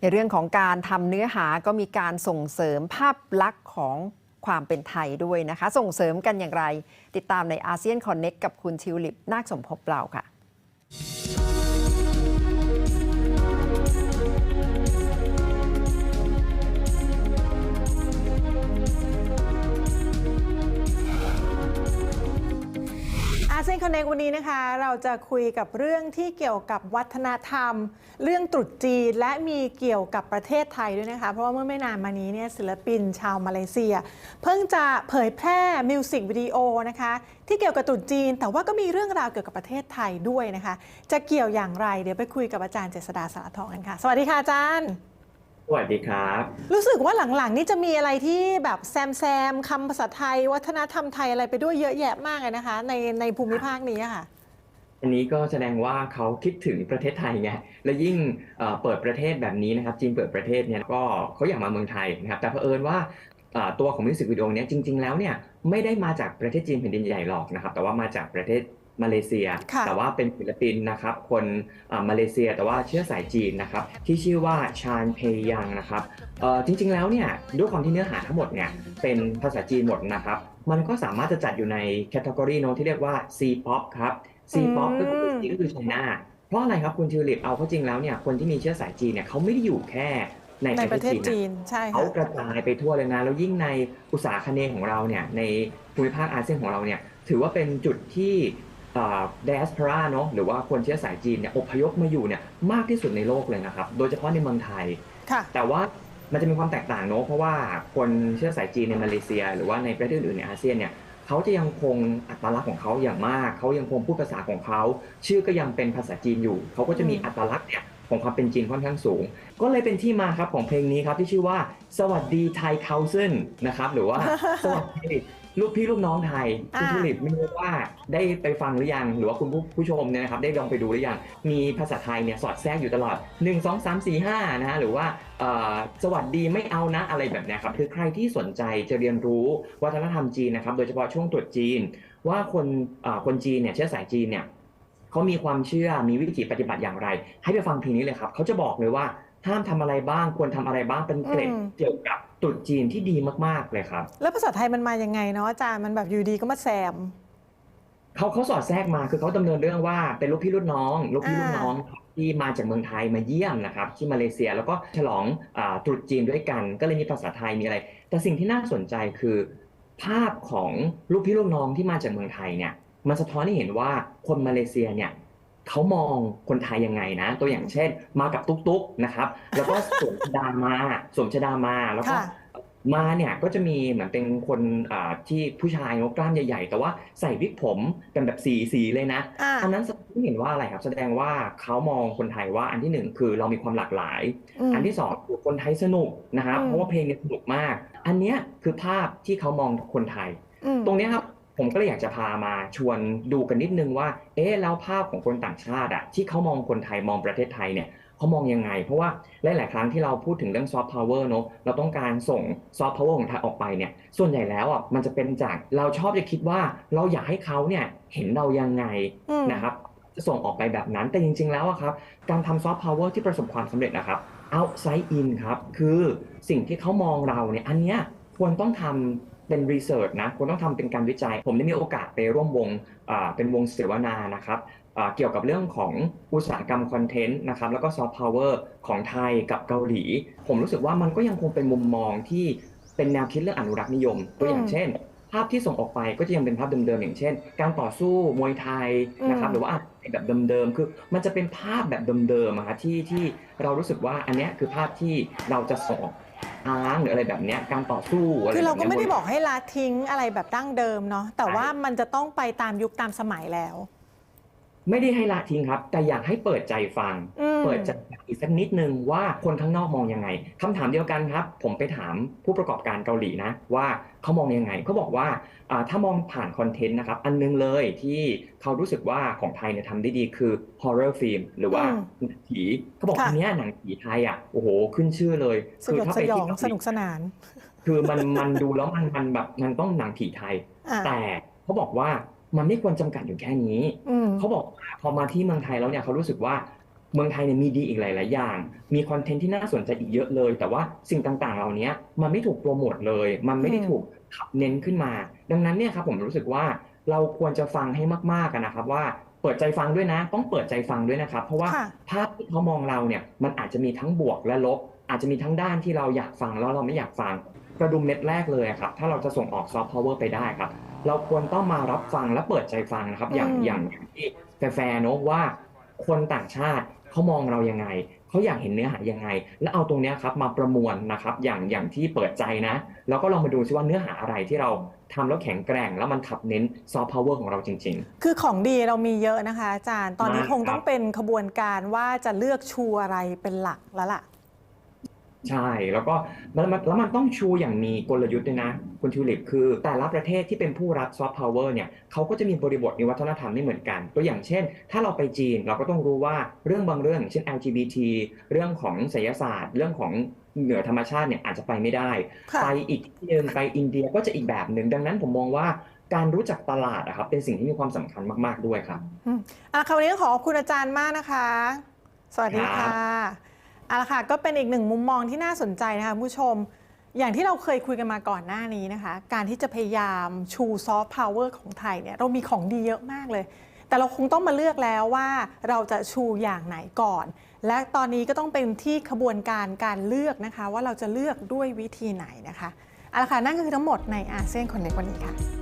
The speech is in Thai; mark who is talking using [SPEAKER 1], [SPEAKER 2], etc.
[SPEAKER 1] ในเรื่องของการทำเนื้อหาก็มีการส่งเสริมภาพลักษณ์ของความเป็นไทยด้วยนะคะ ส่งเสริมกันอย่างไร ติดตามในอาเซียนคอนเน็กกับคุณชิวลิปนาคสมภพเปล่าค่ะ
[SPEAKER 2] คอนเนวันนี้นะคะ เราจะคุยกับเรื่องที่เกี่ยวกับวัฒนธรรม เรื่องตรุษจีนและมีเกี่ยวกับประเทศไทยด้วยนะคะ เพราะว่าเมื่อไม่นานมานี้เนี่ยศิลปินชาวมาเลเซีย เพิ่งจะเผยแพร่มิวสิกวิดีโอนะคะ ที่เกี่ยวกับตรุษจีน แต่ว่าก็มีเรื่องราวเกี่ยวกับประเทศไทยด้วยนะคะ จะเกี่ยวอย่างไรเดี๋ยวไปคุยกับอาจารย์เจษดาสารทองกันค่ะ สวัสดีค่ะอาจารย์
[SPEAKER 3] สวัสดีครับ
[SPEAKER 2] รู้สึกว่าหลังๆ นี่จะมีอะไรที่แบบแซมแซมคำภาษาไทย วัฒนธรรมไทยอะไรไปด้วยเยอะแยะมากเลยนะคะ ในในภูมิภาคนี้อะค่ะ
[SPEAKER 3] อันนี้ก็แสดงว่าเขาคิดถึงประเทศไทยไงและยิ่งเอ่อเปิดประเทศแบบนี้นะครับจีนเปิดประเทศเนี่ยก็เขาอยากมาเมืองไทยนะครับแต่เผอิญว่าเอ่อตัวของมิวสิกวิดีโอเนี้ยจริง ๆ แล้วเนี่ยไม่ได้มาจากประเทศจีนแผ่นดินใหญ่หรอกนะครับแต่ว่ามาจากประเทศ มาเลเซีย
[SPEAKER 2] ค่ะ
[SPEAKER 3] แต่ว่าเป็นศิลปินนะครับ คนอ่ามาเลเซียแต่ว่าเชื้อสายจีนนะครับ ที่ชื่อว่าชานเพยังนะครับเอ่อจริงๆแล้วเนี่ยด้วยความที่เนื้อหาทั้งหมดเนี่ยเป็นภาษาจีนหมดนะครับ มันก็สามารถจะจัดอยู่ในแคตตากรีโนที่เรียกว่า C-pop ครับ C-pop ก็คือจีนก็คือไชน่าเพราะอะไรครับคุณทิวลิปเอาเข้าจริงแล้วเนี่ยคนที่มีเชื้อสายจีนเนี่ยเขาไม่ได้อยู่แค่ใน
[SPEAKER 2] ในป
[SPEAKER 3] ประระ
[SPEAKER 2] เท
[SPEAKER 3] เท
[SPEAKER 2] ศ
[SPEAKER 3] ศจี
[SPEAKER 2] จี
[SPEAKER 3] น
[SPEAKER 2] นใช่
[SPEAKER 3] นะเขา
[SPEAKER 2] ค่ะ
[SPEAKER 3] กระจายไปทั่วเลยนะ แล้วยิ่งในอุตสาหคเนย์ของเราเนี่ยในภูมิภาคอาเซียนของเราเนี่ยถือว่าเป็นจุดที่ เดสพราเนาะหรือว่าคนเชื้อสายจีนเนี่ยอพยพมาอยู่เนี่ยมากที่สุดในโลกเลยนะครับ โดยเฉพาะในเมืองไทย
[SPEAKER 2] ค่ะ
[SPEAKER 3] แต่ว่ามันจะมีความแตกต่างเนอะเพราะว่าคนเชื้อสายจีนในมาเลเซีย หรือว่าในประเทศอื่นในอาเซียนเนี่ยเขาจะยังคงอัตลักษณ์ของเขาอย่างมาก เขายังคงพูดภาษาของเขา ชื่อก็ยังเป็นภาษาจีนอยู่ เขาก็จะมี
[SPEAKER 2] อืม
[SPEAKER 3] อัตลักษณ์เนี่ย ของความเป็นจีนค่อนข้างสูง ก็เลยเป็นที่มาครับของเพลงนี้ครับที่ชื่อว่า สวัสดีไทยเคาเซนนะครับหรือว่าสวัสดีลูกพี่ลูกน้องไทยคุณ
[SPEAKER 2] อ่า
[SPEAKER 3] ทิลิปไม่รู้ว่าได้ไปฟังหรือยัง หรือว่าคุณผู้ผู้ชมเนี่ยนะครับได้ลองไปดูหรือยัง มีภาษาไทยเนี่ยสอดแทรกอยู่ตลอด 1 2 3 4 5 นะฮะหรือว่าเอ่อสวัสดีไม่เอานะอะไรแบบเนี้ยครับคือใครที่สนใจจะเรียนรู้วัฒนธรรมจีนนะครับโดยเฉพาะช่วงตรุษจีน ว่าคนเอ่อคนจีนเนี่ยเชื้อสายจีนเนี่ย เขามีความเชื่อมีวิธีปฏิบัติอย่างไร ให้ไปฟังเพลงนี้เลยครับเขาจะบอกเลยว่าห้ามทำอะไรบ้างควรทำอะไรบ้างเป็นเกร็ด
[SPEAKER 2] อืม
[SPEAKER 3] เกี่ยวกับตรุษจีนที่ดีมากๆเลยครับ
[SPEAKER 2] แล้วภาษาไทยมันมายังไงเนาะอาจารย์มันแบบอยู่ดีก็มาแซม
[SPEAKER 3] เขาเขาสอดแทรกมาคือเขาดำเนินเรื่องว่าเป็นลูกพี่ลูกน้อง ลูกพี่
[SPEAKER 2] อ่า
[SPEAKER 3] ลูกน้องที่มาจากเมืองไทยมาเยี่ยมนะครับที่มาเลเซียแล้วก็ฉลองอาตรุษจีนด้วยกัน ก็เลยมีภาษาไทยมีอะไร แต่สิ่งที่น่าสนใจคือ ภาพของลูกพี่ลูกน้องที่มาจากเมืองไทยเนี่ย มันสะท้อนให้เห็นว่าคนมาเลเซียเนี่ยเขามองคนไทยยังไงนะ ตัวอย่างเช่น มากับตุ๊กๆนะครับ แล้วก็สวมชดามาสวมชดามาแล้วก็
[SPEAKER 2] ค่ะ
[SPEAKER 3] มาเนี่ยก็จะมีเหมือนเป็นคนอ่าที่ผู้ชายเนอะกล้ามใหญ่ๆ แต่ว่าใส่วิกผมเป็นแบบสีสีๆเลยนะ
[SPEAKER 2] อ่า
[SPEAKER 3] อันนั้นแสดงให้เห็นว่าอะไรครับ แสดงว่าเขามองคนไทยว่าอันที่หนึ่งคือเรามีความหลากหลาย
[SPEAKER 2] ม
[SPEAKER 3] อันที่สองคือคนไทยสนุกนะครับ
[SPEAKER 2] อืม
[SPEAKER 3] เพราะว่าเพลงเนี่ยสนุกมาก อันเนี้ยคือภาพที่เขามองคนไทย
[SPEAKER 2] อืม
[SPEAKER 3] ตรงเนี้ยครับ ผมก็เลยอยากจะพามาชวนดูกันนิดนึงว่า เอ๊ะแล้วภาพของคนต่างชาติอะที่เขามองคนไทยมองประเทศไทยเนี่ยเขามองยังไง เพราะว่าหลาย ๆ ครั้งที่เราพูดถึงเรื่องซอฟต์พาวเวอร์เนอะเราต้องการส่งซอฟต์พาวเวอร์ของไทยออกไปเนี่ยส่วนใหญ่แล้วอะมันจะเป็นจากเราชอบจะคิดว่าเราอยากให้เขาเนี่ยเห็นเรายังไง
[SPEAKER 2] อืม
[SPEAKER 3] นะครับจะส่งออกไปแบบนั้นแต่จริง ๆ แล้วอะครับการทำซอฟต์พาวเวอร์ที่ประสบความสำเร็จนะครับ outside in ครับคือสิ่งที่เขามองเราเนี่ยอันเนี้ยควรต้องทำ เป็นรีเสิร์ชนะควรต้องทำเป็นการวิจัย ผมได้มีโอกาสไปร่วมวงอ่าเป็นวงเสวนานะครับอ่าเกี่ยวกับเรื่องของอุตสาหกรรมคอนเทนต์นะครับแล้วก็ซอฟต์พาวเวอร์ของไทยกับเกาหลี ผมรู้สึกว่ามันก็ยังคงเป็นมุมมองที่เป็นแนวคิดเรื่องอนุรักษ์นิยม ตัวอย่าง
[SPEAKER 2] อืม
[SPEAKER 3] เช่น ภาพที่ส่งออกไปก็จะยังเป็นภาพเดิมๆอย่างเช่น การต่อสู้มวยไทยนะครับ
[SPEAKER 2] อืม
[SPEAKER 3] หรือว่าแบบเดิมๆคือมันจะเป็นภาพแบบเดิมๆอะครับที่ที่เรารู้สึกว่าอันเนี้ยคือภาพที่เราจะส่งออก อ้างหรืออะไรแบบเนี้ยการต่อสู้อะไร
[SPEAKER 2] คือเราก็
[SPEAKER 3] แบบ
[SPEAKER 2] ไม่
[SPEAKER 3] นี้ย
[SPEAKER 2] ได้บอกให้ละทิ้งอะไรแบบดั้งเดิมเนาะแต่ว่ามันจะต้องไปตามยุคตามสมัยแล้ว
[SPEAKER 3] ไม่ได้ให้ละทิ้งครับ แต่อยากให้เปิดใจฟัง
[SPEAKER 2] อืม
[SPEAKER 3] เปิดใจอีกสักนิดนึงว่าคนข้างนอกมองยังไงคำถามเดียวกันครับ ผมไปถามผู้ประกอบการเกาหลีนะ ว่าเขามองยังไงเขาบอกว่าอ่าถ้ามองผ่านคอนเทนต์นะครับ อันนึงเลยที่เขารู้สึกว่าของไทยเนี่ยทำได้ดีคือ horror film หรือว่า
[SPEAKER 2] อืม
[SPEAKER 3] หนังผีเขาบอก
[SPEAKER 2] ค่ะ
[SPEAKER 3] อันเนี้ยหนังผีไทยอะโอ้โห ขึ้นชื่อเลย
[SPEAKER 2] สยด
[SPEAKER 3] ถ้า
[SPEAKER 2] ส
[SPEAKER 3] ไป
[SPEAKER 2] ยอ
[SPEAKER 3] ที่
[SPEAKER 2] ง
[SPEAKER 3] เกาห
[SPEAKER 2] ส
[SPEAKER 3] ลี
[SPEAKER 2] นุกสนาน
[SPEAKER 3] คือมันมันดูแล้วมันมันแบบมันต้องหนังผีไทย
[SPEAKER 2] อ่า
[SPEAKER 3] แต่เขาบอกว่า มันไม่ควรจำกัดอยู่แค่นี้
[SPEAKER 2] อืม
[SPEAKER 3] เขาบอกว่าพอมาที่เมืองไทยแล้วเนี่ยเขารู้สึกว่าเมืองไทยเนี่ยมีดีอีกหลาย ๆ อย่าง มีคอนเทนต์ที่น่าสนใจอีกเยอะเลย แต่ว่าสิ่งต่าง ๆ เหล่านี้มันไม่ถูกโปรโมทเลย มันไม่ได้
[SPEAKER 2] อืม
[SPEAKER 3] ถูกขับเน้นขึ้นมา ดังนั้นเนี่ยครับผมรู้สึกว่าเราควรจะฟังให้มาก ๆ กันนะครับว่าเปิดใจฟังด้วยนะ ต้องเปิดใจฟังด้วยนะครับ เพราะว่า
[SPEAKER 2] ค่ะ
[SPEAKER 3] ภาพที่เขามองเราเนี่ยมันอาจจะมีทั้งบวกและลบ อาจจะมีทั้งด้านที่เราอยากฟังแล้วเราไม่อยากฟังกระดุมเม็ดแรกเลยอะครับ ถ้าเราจะส่งออกซอฟต์พาวเวอร์ไปได้ครับ เราควรต้องมารับฟังและเปิดใจฟังนะครับอย่าง
[SPEAKER 2] อืม
[SPEAKER 3] อย่างอย่างที่แฟร์ๆเนอะว่าคนต่างชาติเขามองเรายังไงเขาอยากเห็นเนื้อหายังไง แล้วเอาตรงเนี้ยครับมาประมวลนะครับ อย่างอย่างที่เปิดใจนะ แล้วก็ลองมาดูซิว่าเนื้อหาอะไรที่เราทำแล้วแข็งแกร่ง แล้วมันขับเน้นซอฟต์พาวเวอร์ของเราจริง ๆ
[SPEAKER 2] คือของดีเรามีเยอะนะคะ อาจารย์ ตอนนี้
[SPEAKER 3] มาก
[SPEAKER 2] คงต้อง
[SPEAKER 3] ครับ
[SPEAKER 2] เป็นขบวนการว่าจะเลือกชูอะไรเป็นหลักแล้วล่ะ
[SPEAKER 3] ใช่ แล้วก็แล้วมันแล้วมันต้องชูอย่างมีกลยุทธ์ด้วยนะ คุณทิวลิปคือ แต่ละประเทศที่เป็นผู้รับซอฟต์พาวเวอร์เนี่ยเขาก็จะมีบริบทในวัฒนธรรมไม่เหมือนกัน ตัวอย่างเช่น ถ้าเราไปจีนเราก็ต้องรู้ว่าเรื่องบางเรื่องอย่างเช่น LGBT เรื่องของไสยศาสตร์ เรื่องของเหนือธรรมชาติเนี่ยอาจจะไปไม่ได้
[SPEAKER 2] ค่ะ
[SPEAKER 3] ไปอีกที่หนึ่งไปอินเดียก็จะอีกแบบหนึ่งดังนั้นผมมองว่าการรู้จักตลาดอะครับเป็นสิ่งที่มีความสำคัญมาก ๆด้วยครับ
[SPEAKER 2] อืมอะคราวนี้ก็ขอขอบคุณอาจารย์มากนะคะ สวัสดีค่ะ เอาละค่ะก็เป็นอีกหนึ่งมุมมองที่น่าสนใจนะคะผู้ชม อย่างที่เราเคยคุยกันมาก่อนหน้านี้นะคะ การที่จะพยายามชูซอฟต์พาวเวอร์ของไทยเนี่ยเรามีของดีเยอะมากเลย แต่เราคงต้องมาเลือกแล้วว่าเราจะชูอย่างไหนก่อน และตอนนี้ก็ต้องเป็นที่ขบวนการการเลือกนะคะ ว่าเราจะเลือกด้วยวิธีไหนนะคะเอาละค่ะนั่นก็คือทั้งหมดในอาเซียนคนในวันนี้ค่ะ